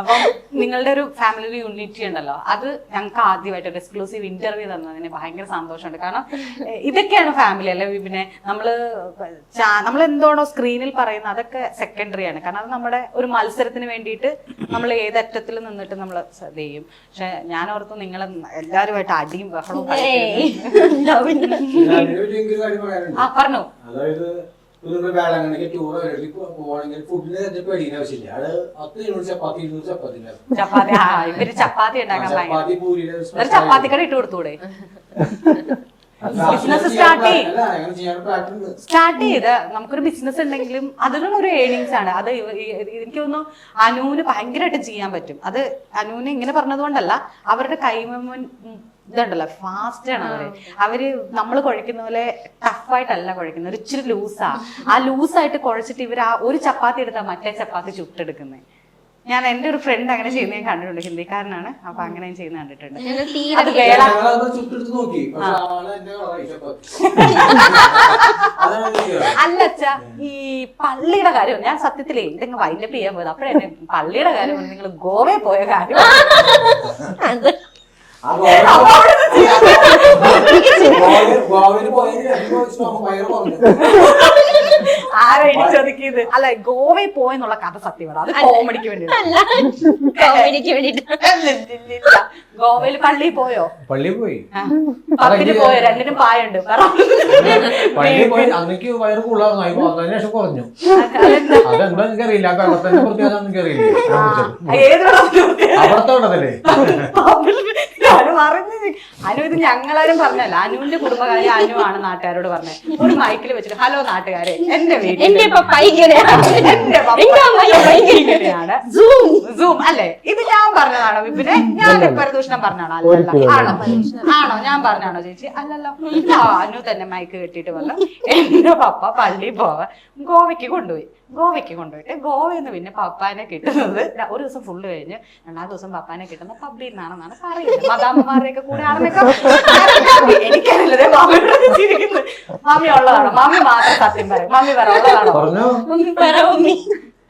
അപ്പം നിങ്ങളുടെ ഒരു ഫാമിലി യൂണിറ്റി ഉണ്ടല്ലോ. അത് ഞങ്ങൾക്ക് ആദ്യമായിട്ട് ഒരു എക്സ്ക്ലൂസീവ് ഇന്റർവ്യൂ തന്നതിന് ഭയങ്കര സന്തോഷമുണ്ട്. കാരണം ഇതൊക്കെയാണ് ഫാമിലി അല്ലെ? പിന്നെ നമ്മൾ നമ്മൾ എന്തോണോ സ്ക്രീനിൽ പറയുന്നത് അതൊക്കെ സെക്കൻഡറി ആണ്. കാരണം അത് നമ്മുടെ ഒരു മത്സരത്തിന് വേണ്ടിയിട്ട് നമ്മൾ ഏതറ്റത്തിൽ നിന്നിട്ട് നമ്മൾ ഇത് ചെയ്യും. പക്ഷെ ഞാൻ ഓർത്തു നിങ്ങൾ എല്ലാവരുമായിട്ട് അടിയും ബഹളവും ആ പറഞ്ഞു. അതായത് നമ്മൾ വേളാങ്കണ്ണിക്ക് ടൂർ പോവാണെങ്കിൽ ഫുഡിന് പേടിക്കുന്ന ആവശ്യമില്ല. അത് പത്ത് ഇരുന്നൂറ് ചപ്പാത്തി ഇരുന്നൂറ് ചപ്പാത്തി. ചപ്പാത്തി ചപ്പാത്തി ചപ്പാത്തി പൂരിയുടെ ഒരു ചപ്പാത്തിക്കട ഇട്ട് കൊടുത്തൂടെ? ബിസിനസ് സ്റ്റാർട്ട് ചെയ്യും. സ്റ്റാർട്ട് ചെയ്ത്. നമുക്കൊരു ബിസിനസ് ഉണ്ടെങ്കിലും അതിനും ഒരു ഏണിങ്സ് ആണ്. അത് എനിക്ക് തോന്നുന്നു അനുവിന് ഭയങ്കരമായിട്ട് ചെയ്യാൻ പറ്റും. അത് അനുവിന് ഇങ്ങനെ പറഞ്ഞതുകൊണ്ടല്ല അവരുടെ കൈമുൻ ഇതുണ്ടല്ലോ ഫാസ്റ്റ് ആണ് അവർ. അവർ നമ്മൾ കുഴക്കുന്ന പോലെ ടഫായിട്ടല്ല കുഴക്കുന്നത് ഒരു ഇച്ചിരി ലൂസാ ആ. ലൂസായിട്ട് കുഴച്ചിട്ട് ഇവർ ആ ഒരു ചപ്പാത്തി എടുത്താൽ മറ്റേ ചപ്പാത്തി ചുട്ടെടുക്കുന്നത് ഞാൻ എന്റെ ഒരു ഫ്രണ്ട് അങ്ങനെ ചെയ്യുന്നത് ഞാൻ കണ്ടിട്ടുണ്ട്. ഹിന്ദിക്കാരനാണ്. അപ്പൊ അങ്ങനെ ചെയ്യുന്ന കണ്ടിട്ടുണ്ട്. അല്ല അച്ഛാ ഈ പള്ളിയുടെ കാര്യം ഞാൻ സത്യത്തിൽ എന്തെങ്കിലും വൈൻഡപ്പ് ചെയ്യാൻ പോയത്. അപ്പഴേ പള്ളിയുടെ കാര്യം നിങ്ങൾ ഗോവയിൽ പോയ കാര്യം. ആ ഗോവയിൽ ഗോവയിൽ പോയതിന് രണ്ട് ദിവസം വയറ് പറഞ്ഞു ആരാ ഇടിച്ചൊതുക്കിയത് അല്ല ഗോവയിൽ പോയെന്നുള്ള കഥ സത്യമാണ് അത് കോമഡിക്ക് വേണ്ടി അല്ല. കോമഡിക്ക് വേണ്ടിട്ട്. ഗോവയിൽ പള്ളി പോയോ? പള്ളി പോയി. പത്തിന് പോയോ? രണ്ടിനും പായുണ്ട്. പള്ളിയിൽ പോയി. അന്നേക്ക് വയറ് കൂടുതലായിരുന്നു വന്നതിന് ശേഷം കുറഞ്ഞു. അതെന്താ? അതെന്താ എനിക്കറിയില്ല. ആ വെള്ളത്തിന്റെ പ്രത്യേകത എനിക്കറിയില്ല. ഏത് വെള്ളത്തിൽ അവിടത്തെ വെള്ളത്തില്ലേ അനു അറിഞ്ഞു അനു ഇത് ഞങ്ങളാരും പറഞ്ഞല്ല. അനുവിന്റെ കുടുംബകാര്യം അനു ആണ് നാട്ടുകാരോട് പറഞ്ഞത് ഒരു മൈക്കിൽ വെച്ചിട്ട് ഹലോ നാട്ടുകാരെ എന്റെ വീട്ടിൽ എന്റെ പപ്പ ഇങ്ങനെയാണ്. എന്റെ പപ്പ എന്റെ അമ്മ ഇങ്ങനെയാണ്. ഇങ്ങനെയാണ്. സൂം സൂം അല്ലേ? ഇത് പറഞ്ഞതാണോ വിപിനെ? ഞാൻ പരദൂഷണം പറഞ്ഞാണോ അല്ലല്ലോ. ആണോ ആണോ? ഞാൻ പറഞ്ഞാണോ ചേച്ചി? അല്ലല്ലോ. അനു തന്നെ മയക്ക് കെട്ടിയിട്ട് വന്നു. എന്റെ പപ്പ പള്ളി പോവാൻ ഗോവയ്ക്ക് കൊണ്ടുപോയി. ഗോവയ്ക്ക് കൊണ്ടുപോയിട്ട് ഗോവയിൽ നിന്ന് പിന്നെ പപ്പാനെ കിട്ടുന്നത് ഒരു ദിവസം ഫുള്ള് കഴിഞ്ഞ് രണ്ടാമത്തെ ദിവസം പപ്പാനെ കിട്ടുന്ന പബ്ലിൽ നിന്നാണെന്നാണ് പറയുന്നത്. മദാമ്മമാരുടെയൊക്കെ കൂടെ ആണെന്നൊക്കെ എനിക്കറിയില്ലേ. മാമിയോട് ചിരിക്കുന്നു മാമി ഉള്ളതാണോ? മാമി മാത്രം സത്യം പറയും. മാമി പറ ഉള്ളതാണോ?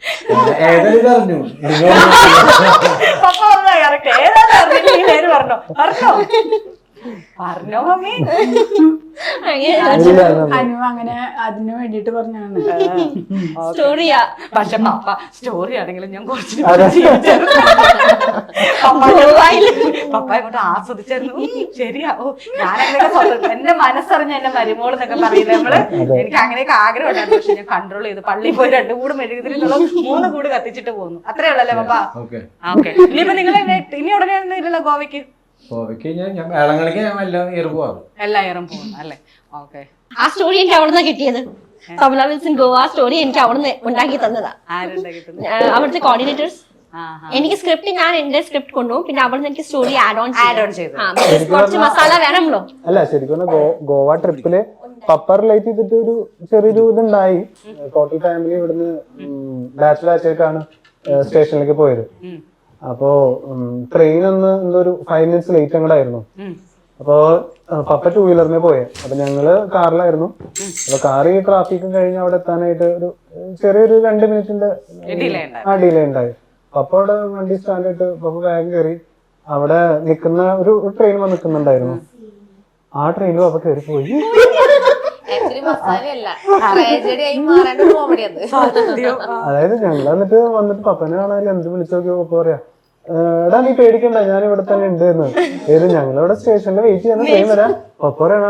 പറഞ്ഞു മമ്മി പറ മമ്മി ഏതെങ്കിലും അറിഞ്ഞു. പപ്പ പറഞ്ഞ കറക്റ്റ്. ഏതാണ്ട് അറിഞ്ഞില്ല ഈ പേര് പറഞ്ഞോ? പറഞ്ഞോ? പറഞ്ഞോ മമ്മി? അങ്ങനെ അനു അങ്ങനെ അതിനു വേണ്ടിട്ട് പറഞ്ഞാണ് സ്റ്റോറിയാ പക്ഷെ പപ്പ സ്റ്റോറി ആണെങ്കിലും ഞാൻ കുറച്ച് അതെ. പപ്പ കൊണ്ട് ആസ്വദിച്ചായിരുന്നു ശരിയാ. ഓ ഞാൻ സ്വന്തം എന്റെ മനസ്സറിഞ്ഞ എന്റെ മരുമോൾ എന്നൊക്കെ പറയുന്നത് നമ്മൾ എനിക്ക് അങ്ങനെയൊക്കെ ആഗ്രഹം ഉണ്ടായിരുന്നു പക്ഷെ ഞാൻ കൺട്രോൾ ചെയ്തു. പള്ളിയിൽ പോയി രണ്ടു കൂട് മെഴുകുതിരിന്നുള്ള മൂന്ന് കൂട് കത്തിച്ചിട്ട് പോകുന്നു അത്രേ ഉള്ളല്ലേ പപ്പാ? ഓക്കെ ഓക്കെ ഇനിയിപ്പോ നിങ്ങൾ ഇനി ഉടനെ ഇല്ലല്ലോ ഗോവയ്ക്ക്? ഗോവയ്ക്ക് ഞാൻ ഞാൻ വേളങ്ങളിക്ക് ഞാൻ എല്ലാം ഇയർ പോവാറ് എല്ലാ ഇയറും പോകുന്നു അല്ലേ? ഓക്കെ ആ സ്റ്റോറി എനിക്ക് അവിടുന്ന് കിട്ടിയത്. തമിഴ വിൽസൺ ഗോവ സ്റ്റോറി എനിക്ക് അവിടുന്ന് ഉണ്ടാക്കി തന്നതാ. അവിടുത്തെ കോർഡിനേറ്റേഴ്സ് എനിക്ക് സ്ക്രിപ്റ്റ് ഞാൻ എന്റെ സ്ക്രിപ്റ്റ് കൊണ്ടുപോകും. പിന്നെ അവിടെ എനിക്ക് story add on add on ചെയ്തു കുറച്ച് മസാല വേണമല്ലോ. അല്ല ശരിക്കും ഗോവ ട്രിപ്പിൽ പപ്പ റിലേറ്റ് ചെയ്തിട്ട് ഒരു ചെറിയൊരു ഇതുണ്ടായി. ടോട്ടൽ ഫാമിലി ഇവിടുന്ന് ബാച്ച് ബാച്ച് സ്റ്റേഷനിലേക്ക് പോയത്. അപ്പോ ട്രെയിൻ ഒന്ന് എന്തോ ഒരു ഫൈവ് മിനിറ്റ്സ് ലേറ്റ് അങ്ങോട്ടായിരുന്നു. അപ്പോ പപ്പ ടൂ വീലറിനെ പോയെ. അപ്പൊ ഞങ്ങൾ കാറിലായിരുന്നു. അപ്പൊ കാർ ഈ ട്രാഫിക്കും കഴിഞ്ഞ് അവിടെ എത്താനായിട്ട് ഒരു ചെറിയൊരു രണ്ട് മിനിറ്റിന്റെ. ആ ഡിലേ ഉണ്ടായി. പപ്പ അവിടെ വണ്ടി സ്റ്റാൻഡായിട്ട് പപ്പ ബാഗ് കയറി അവിടെ നിൽക്കുന്ന ഒരു ട്രെയിൻ വന്ന് നിൽക്കുന്നുണ്ടായിരുന്നു. ആ ട്രെയിനിൽ പപ്പ കയറി പോയി. അതായത് ഞങ്ങൾ എന്നിട്ട് വന്നിട്ട് പപ്പനെ കാണാൻ എന്ത് വിളിച്ചു നോക്കി പപ്പ പറയാ എടാ നീ പേടിക്കണ്ട ഞാൻ ഇവിടെ തന്നെ ഉണ്ട് എന്ന്. ഏത് ഞങ്ങളിവിടെ സ്റ്റേഷനിൽ വെയിറ്റ് ചെയ്യുന്ന ട്രെയിൻ വരാം. പപ്പ പറയണ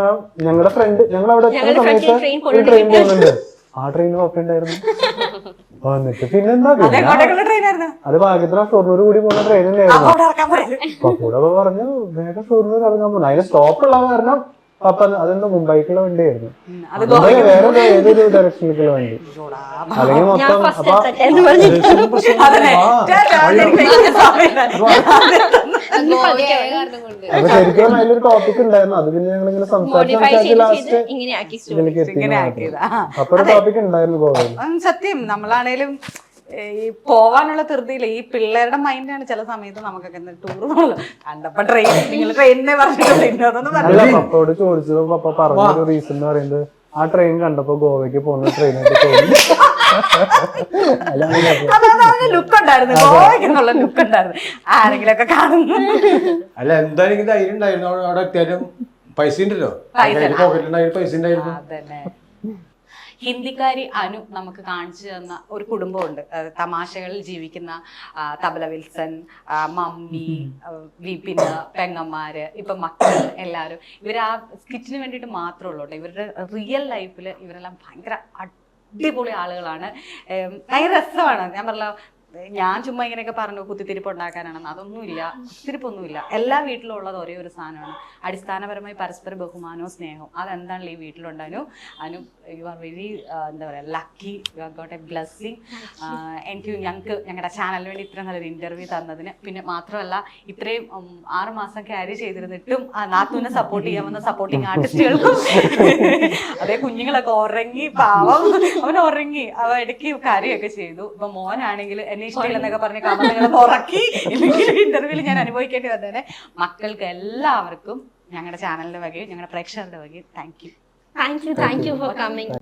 ഞങ്ങളുടെ ഫ്രണ്ട് ഞങ്ങൾ അവിടെ എത്തുന്ന സമയത്ത് ഈ ഒരു ട്രെയിൻ പോകുന്നുണ്ട്. ആ ട്രെയിൻ ഒക്കെ ഉണ്ടായിരുന്നു എന്നിട്ട് പിന്നെന്താ പിന്നെ അത് ഭാഗ്യത്തിന് ഷൊർണൂർ കൂടി പോകുന്ന ട്രെയിൻ തന്നെയായിരുന്നു. പപ്പൂടെ അപ്പൊ പറഞ്ഞു വേഗം ഷൊർണൂർ ഇറങ്ങാൻ പോകുന്നു അതിന് സ്റ്റോപ്പ് ഉള്ള കാരണം പപ്പ അതെന്തോ മുംബൈക്കുള്ള വണ്ടിയായിരുന്നു. വേറെ ഏതൊരു ഡയറക്ഷനിലേക്കുള്ള വണ്ടി. അല്ലെങ്കിൽ മൊത്തം അപ്പൊ അപ്പൊ ശരിക്കും അതിലൊരു ടോപ്പിക് ഉണ്ടായിരുന്നു. അത് പിന്നെ ഞങ്ങൾ ഇങ്ങനെ സംസാരിച്ച് ലാസ്റ്റ് ഇങ്ങനെ ആക്കി സ്റ്റോറി ഇതിലേക്ക് എത്തി അപ്പൊ ഒരു ടോപ്പിക് ഉണ്ടായിരുന്നു ഗോവയിൽ. സത്യം. നമ്മളാണേലും ഈ പോവാനുള്ള ധൃതിയില്ല ഈ പിള്ളേരുടെ മൈൻഡാണ് ചില സമയത്ത് നമുക്കൊക്കെ ടൂർ പോകുന്നത് കണ്ടപ്പോ ട്രെയിൻ നിങ്ങൾ ട്രെയിനിനെ പപ്പ പറഞ്ഞൊരു റീസൺ എന്ന് പറയുന്നത് ആ ട്രെയിൻ കണ്ടപ്പോ ഗോവയ്ക്ക് പോകുന്ന ട്രെയിൻ തോന്നി. ലുക്ക് ഉണ്ടായിരുന്നു. ഗോവയ്ക്കെന്നുള്ള ലുക്ക് ഉണ്ടായിരുന്നു. ആരെങ്കിലും ഒക്കെ കാണുന്നു അല്ല എന്തായാലും ധൈര്യം ഉണ്ടായിരുന്നു. അവിടെ എത്തിയാലും പൈസ ഉണ്ടല്ലോ. പൈസ, പോക്കറ്റിലുണ്ടായിരുന്നു പൈസ ഉണ്ടായിരുന്നു. ഹിന്ദിക്കാരി അനു നമുക്ക് കാണിച്ചു തന്ന ഒരു കുടുംബമുണ്ട്. തമാശകളിൽ ജീവിക്കുന്ന തബല വിൽസൺ മമ്മി വിപിന് പെങ്ങന്മാര് ഇപ്പൊ മക്കൾ എല്ലാവരും. ഇവർ ആ സ്കിറ്റിന് വേണ്ടിയിട്ട് മാത്രമേ ഉള്ളൂ ഇവരുടെ റിയൽ ലൈഫിൽ ഇവരെല്ലാം ഭയങ്കര അടിപൊളി ആളുകളാണ്. ഭയങ്കര രസമാണ്. ഞാൻ പറഞ്ഞ ഞാൻ ചുമ്മാ ഇങ്ങനെയൊക്കെ പറഞ്ഞു കുത്തിത്തിരിപ്പ് ഉണ്ടാക്കാനാണെന്ന്. അതൊന്നുമില്ല. കുത്തിരിപ്പൊന്നുമില്ല. എല്ലാ വീട്ടിലും ഉള്ളത് ഒരേ ഒരു സാധനമാണ്. അടിസ്ഥാനപരമായി പരസ്പര ബഹുമാനവും സ്നേഹവും. അതെന്താണല്ലോ ഈ വീട്ടിലുണ്ടാനു അനു? യു ആർ വെരി എന്താ പറയുക lucky you are got a blessing എനിക്ക് ഞങ്ങൾക്ക് ഞങ്ങളുടെ ചാനലിന് വേണ്ടി ഇത്രയും നല്ലൊരു ഇന്റർവ്യൂ തന്നതിന്. പിന്നെ മാത്രമല്ല ഇത്രയും ആറുമാസം ആറ് മാസം ക്യാരി ചെയ്തിരുന്നിട്ടും നാത്തുവിനെ സപ്പോർട്ട് ചെയ്യാൻ വന്ന സപ്പോർട്ടിങ് ആർട്ടിസ്റ്റുകൾക്കും അതേ കുഞ്ഞുങ്ങളൊക്കെ ഉറങ്ങി പാവം. അവൻ ഉറങ്ങി അവ ഇടയ്ക്ക് കാര്യമൊക്കെ ചെയ്തു. ഇപ്പൊ മോനാണെങ്കിൽ എന്നെ ഇഷ്ടമില്ലെന്നൊക്കെ പറഞ്ഞ് കമന്റുകൾ ഉറക്കി ഇല്ലെങ്കിൽ ഇന്റർവ്യൂവിൽ ഞാൻ അനുഭവിക്കേണ്ടി വന്നേനെ. മക്കൾക്ക് എല്ലാവർക്കും ഞങ്ങളുടെ ചാനലിന്റെ വകയും ഞങ്ങളുടെ പ്രേക്ഷകരുടെ വകയും thank you thank you thank you for coming